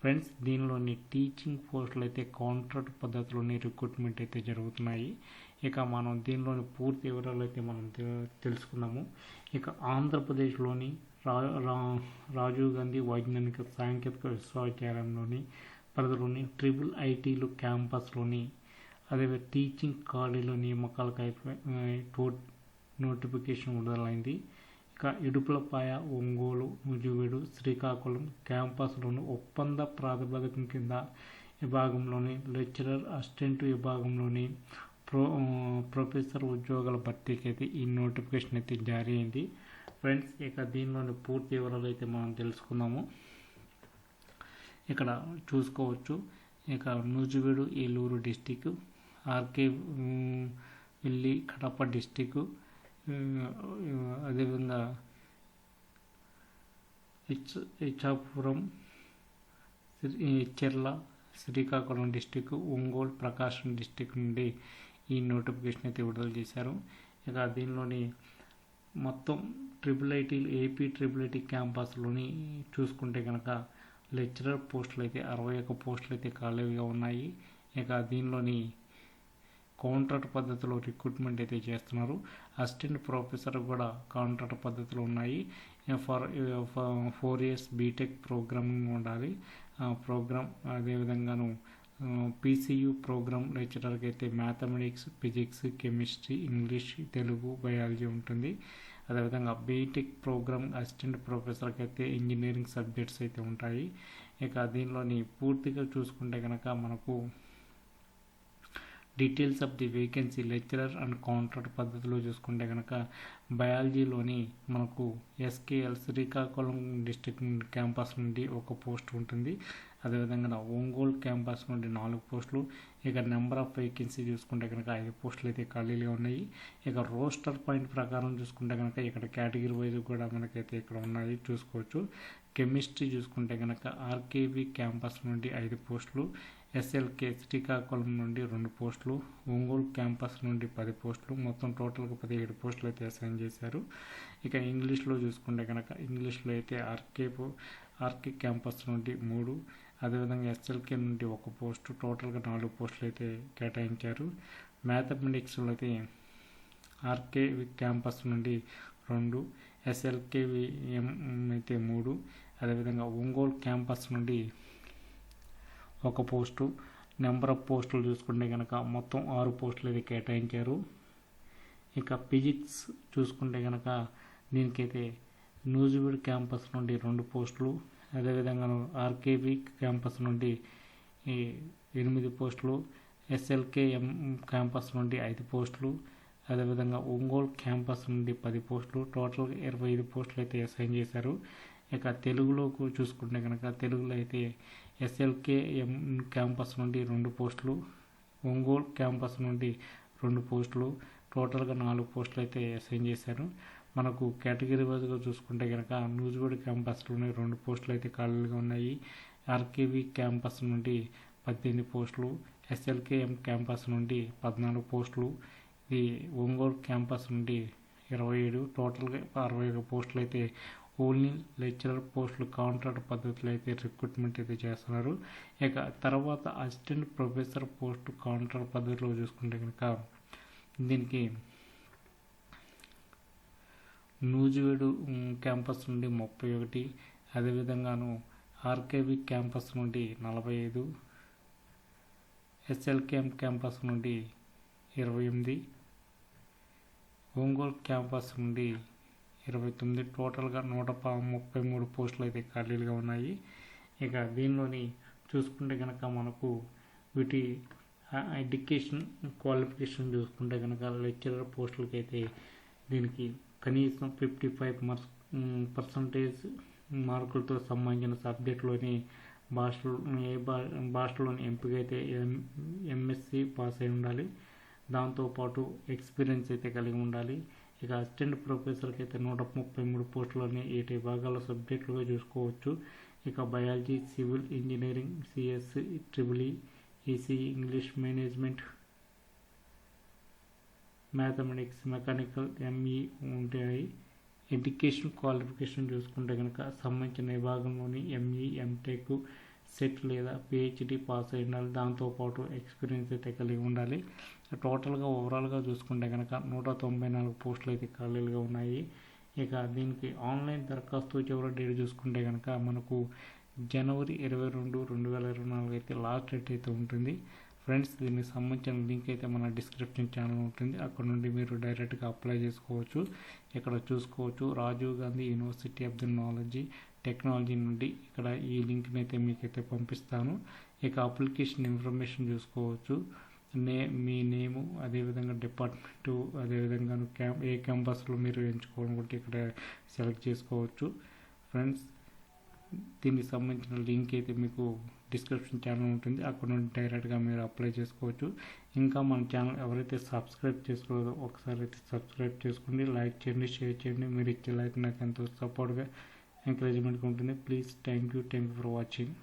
Friends దీనిలోని teaching పోస్టులు అయితే కాంట్రాక్ట్ పద్ధతిలోని రిక్రూట్మెంట్ అయితే జరుగుతున్నాయి. ఇక మనం దీనిలోని పూర్తి వివరాలు అయితే మనం తె- తెలుసుకున్నాము. ఇక ఆంధ్రప్రదేశ్లోని రా రా- రాజీవ్ గాంధీ వైజ్ఞానిక సాంకేతిక విశ్వవిద్యాలయంలోని పరిధిలోని ట్రిపుల్ ఐటీలు క్యాంపస్లోని అదే టీచింగ్ కాలేజీలో నియామకాలకు అయిపోయి టో- నోటిఫికేషన్ విడుదలైంది. ఇక ఇడుపులపాయ ఒంగోలు నుజువీడు శ్రీకాకుళం క్యాంపస్లోని ఒప్పంద ప్రాతిపదికం కింద విభాగంలోని లెక్చరర్ అసిస్టెంట్ విభాగంలోని ప్రో ప్రొఫెసర్ ఉద్యోగాల భర్తీకి అయితే ఈ నోటిఫికేషన్ అయితే జారీ అయింది. ఫ్రెండ్స్ ఇక దీనిలోని పూర్తి వివరాలు అయితే మనం తెలుసుకుందాము. ఇక్కడ చూసుకోవచ్చు. ఇక Nuzvid Eluru district RK um, valley Kadapa district అదేవిధంగా హెచ్ హెచ్చాపురం చెర్ల శ్రీకాకుళం డిస్టిక్ ఒంగోలు ప్రకాశం డిస్టిక్ నుండి ఈ నోటిఫికేషన్ అయితే విడుదల చేశారు. ఇక దీనిలోని మొత్తం triple IT AP triple IT క్యాంపస్లోని చూసుకుంటే కనుక లెక్చరర్ పోస్టులు అయితే అరవై ఒక్క పోస్టులు అయితే ఖాళీగా ఉన్నాయి. ఇక దీనిలోని కాంట్రాక్ట్ పద్ధతిలో రిక్రూట్మెంట్ అయితే చేస్తున్నారు. అసిస్టెంట్ ప్రొఫెసర్ కూడా కాంట్రాక్ట్ పద్ధతిలో ఉన్నాయి. For four years BTech programming ఉండాలి. ప్రోగ్రామ్ అదేవిధంగాను పీసీయూ ప్రోగ్రామ్ లెక్చరర్కి అయితే mathematics physics chemistry English Telugu biology ఉంటుంది. అదేవిధంగా బీటెక్ ప్రోగ్రామ్ అసిస్టెంట్ ప్రొఫెసర్కి అయితే ఇంజనీరింగ్ సబ్జెక్ట్స్ అయితే ఉంటాయి. ఇక దీనిలోని పూర్తిగా చూసుకుంటే కనుక మనకు details of the vacancy lecturer and contract పద్ధతిలో చూసుకుంటే కనుక బయాలజీలోని మనకు ఎస్కేఎల్ శ్రీకాకుళం డిస్టిక్ క్యాంపస్ నుండి ఒక పోస్ట్ ఉంటుంది. అదేవిధంగా ఒంగోలు క్యాంపస్ నుండి నాలుగు పోస్టులు ఇక నెంబర్ ఆఫ్ వేకెన్సీ చూసుకుంటే కనుక ఐదు పోస్టులు అయితే ఖాళీలుగా ఉన్నాయి. ఇక రోస్టర్ పాయింట్ ప్రకారం చూసుకుంటే కనుక ఇక్కడ కేటగిరీ వైజ్ కూడా మనకైతే ఇక్కడ ఉన్నాయి. చూసుకోవచ్చు. కెమిస్ట్రీ చూసుకుంటే కనుక ఆర్కేబీ క్యాంపస్ నుండి ఐదు పోస్టులు ఎస్ఎల్కే శ్రీకాకుళం నుండి రెండు పోస్టులు ఒంగోలు క్యాంపస్ నుండి పది పోస్టులు మొత్తం టోటల్గా పదిహేడు పోస్టులు అయితే అసైన్ చేశారు. ఇక ఇంగ్లీష్లో చూసుకుంటే కనుక ఇంగ్లీష్లో అయితే ఆర్కే ఆర్కే క్యాంపస్ నుండి మూడు అదేవిధంగా ఎస్ఎల్కే నుండి ఒక పోస్టు టోటల్గా నాలుగు పోస్టులు అయితే కేటాయించారు. మ్యాథమెటిక్స్లో అయితే ఆర్కే క్యాంపస్ నుండి రెండు ఎస్ఎల్కేవిఎం అయితే మూడు అదేవిధంగా ఒంగోలు క్యాంపస్ నుండి ఒక పోస్టు నెంబర్ ఆఫ్ పోస్టులు చూసుకుంటే కనుక మొత్తం ఆరు పోస్టులు అయితే కేటాయించారు. ఇక ఫిజిక్స్ చూసుకుంటే కనుక దీనికైతే న్యూజివీడ్ క్యాంపస్ నుండి రెండు పోస్టులు అదేవిధంగా ఆర్కేబీ క్యాంపస్ నుండి ఎనిమిది పోస్టులు ఎస్ఎల్కేఎం క్యాంపస్ నుండి ఐదు పోస్టులు అదేవిధంగా ఒంగోలు క్యాంపస్ నుండి పది పోస్టులు టోటల్గా ఇరవై ఐదు పోస్టులు అయితే అసైన్ చేశారు. ఇక తెలుగులో చూసుకుంటే కనుక తెలుగులో అయితే ఎస్ఎల్కేఎం క్యాంపస్ నుండి రెండు పోస్టులు ఒంగోలు క్యాంపస్ నుండి రెండు పోస్టులు టోటల్గా నాలుగు పోస్టులు అయితే అసైన్ చేశారు. మనకు కేటగిరీ వైజ్గా చూసుకుంటే కనుక న్యూజివీడ్ క్యాంపస్లోనే రెండు పోస్టులు అయితే ఖాళీగా ఉన్నాయి. ఆర్కేవి క్యాంపస్ నుండి పద్దెనిమిది పోస్టులు ఎస్ఎల్కేఎం క్యాంపస్ నుండి పద్నాలుగు పోస్టులు ఇది ఒంగోలు క్యాంపస్ నుండి ఇరవై ఏడు టోటల్గా అరవై ఒక పోస్టులు అయితే స్కూల్ని లెక్చరర్ పోస్టులు కాంట్రాక్ట్ పద్ధతిలో అయితే రిక్రూట్మెంట్ అయితే చేస్తున్నారు. ఇక తర్వాత అసిస్టెంట్ ప్రొఫెసర్ పోస్ట్ కాంట్రాక్ట్ పద్ధతిలో చూసుకుంటే కనుక దీనికి నూజివీడు క్యాంపస్ నుండి ముప్పై ఒకటి అదేవిధంగాను ఆర్కేబీ క్యాంపస్ నుండి నలభై ఐదు ఎస్ఎల్కేఎం క్యాంపస్ నుండి ఇరవై ఎనిమిది ఒంగోలు క్యాంపస్ నుండి ఇరవై తొమ్మిది టోటల్గా నూట ప- ముప్పై మూడు పోస్టులు అయితే ఖాళీలుగా ఉన్నాయి. ఇక దీనిలోని చూసుకుంటే కనుక మనకు వీటి ఎడ్యుకేషన్ క్వాలిఫికేషన్ చూసుకుంటే కనుక లెక్చరర్ పోస్టులకి అయితే దీనికి కనీసం ఫిఫ్టీ ఫైవ్ మార్క్స్ పర్సంటేజ్ మార్కులతో సంబంధించిన సబ్జెక్టులోని భాషలు ఏ భా భాషలోని ఎంపిక అయితే ఎం ఎంఎస్సి పాస్ అయి ఉండాలి. దాంతోపాటు ఎక్స్పీరియన్స్ అయితే కలిగి ఉండాలి. ఇక అసిస్టెంట్ ప్రొఫెసర్కి అయితే నూట ముప్పై మూడు పోస్టులని ఏటి విభాగాల సబ్జెక్టులుగా చూసుకోవచ్చు. ఇక biology civil engineering CS triple EC English management mathematics mechanical ME ఉంటాయి. ఎడ్యుకేషన్ క్వాలిఫికేషన్ చూసుకుంటే కనుక సంబంధించిన విభాగంలోని ఎంఈ ఎంటెక్ సెట్ లేదా పిహెచ్డి పాస్ అయి ఉండాలి దాంతోపాటు ఎక్స్పీరియన్స్ అయితే కలిగి ఉండాలి. టోటల్గా ఓవరాల్గా చూసుకుంటే కనుక నూట తొంభై నాలుగు పోస్టులు అయితే ఖాళీలుగా ఉన్నాయి. ఇక దీనికి ఆన్లైన్ దరఖాస్తు చివరి డేట్ చూసుకుంటే కనుక మనకు జనవరి ఇరవై రెండు రెండు వేల ఇరవై నాలుగు అయితే లాస్ట్ డేట్ అయితే ఉంటుంది. ఫ్రెండ్స్ దీనికి సంబంధించిన లింక్ అయితే మన డిస్క్రిప్షన్ ఛానల్ ఉంటుంది. అక్కడ నుండి మీరు డైరెక్ట్గా అప్లై చేసుకోవచ్చు. ఇక్కడ చూసుకోవచ్చు Rajiv Gandhi university of the technology నుండి ఇక్కడ ఈ లింక్ని అయితే మీకైతే పంపిస్తాను. ఇక అప్లికేషన్ ఇన్ఫర్మేషన్ చూసుకోవచ్చు. నే మీ నేము అదేవిధంగా డిపార్ట్మెంటు అదేవిధంగా క్యాం ఏ క్యాంపస్లో మీరు ఎంచుకోవాలనుకుంటే ఇక్కడ సెలెక్ట్ చేసుకోవచ్చు. ఫ్రెండ్స్ దీనికి సంబంధించిన లింక్ అయితే మీకు డిస్క్రిప్షన్ ఛానల్ ఉంటుంది. అక్కడ నుండి డైరెక్ట్గా మీరు అప్లై చేసుకోవచ్చు. ఇంకా మన ఛానల్ ఎవరైతే సబ్స్క్రైబ్ చేసుకోలేదో ఒకసారి అయితే సబ్స్క్రైబ్ చేసుకోండి. లైక్ చేయండి షేర్ చేయండి. మీరు ఇచ్చే లైక్ నాకు ఎంతో సపోర్ట్గా ఎంకరేజ్మెంట్గా ఉంటుంది. Please thank you thank you for watching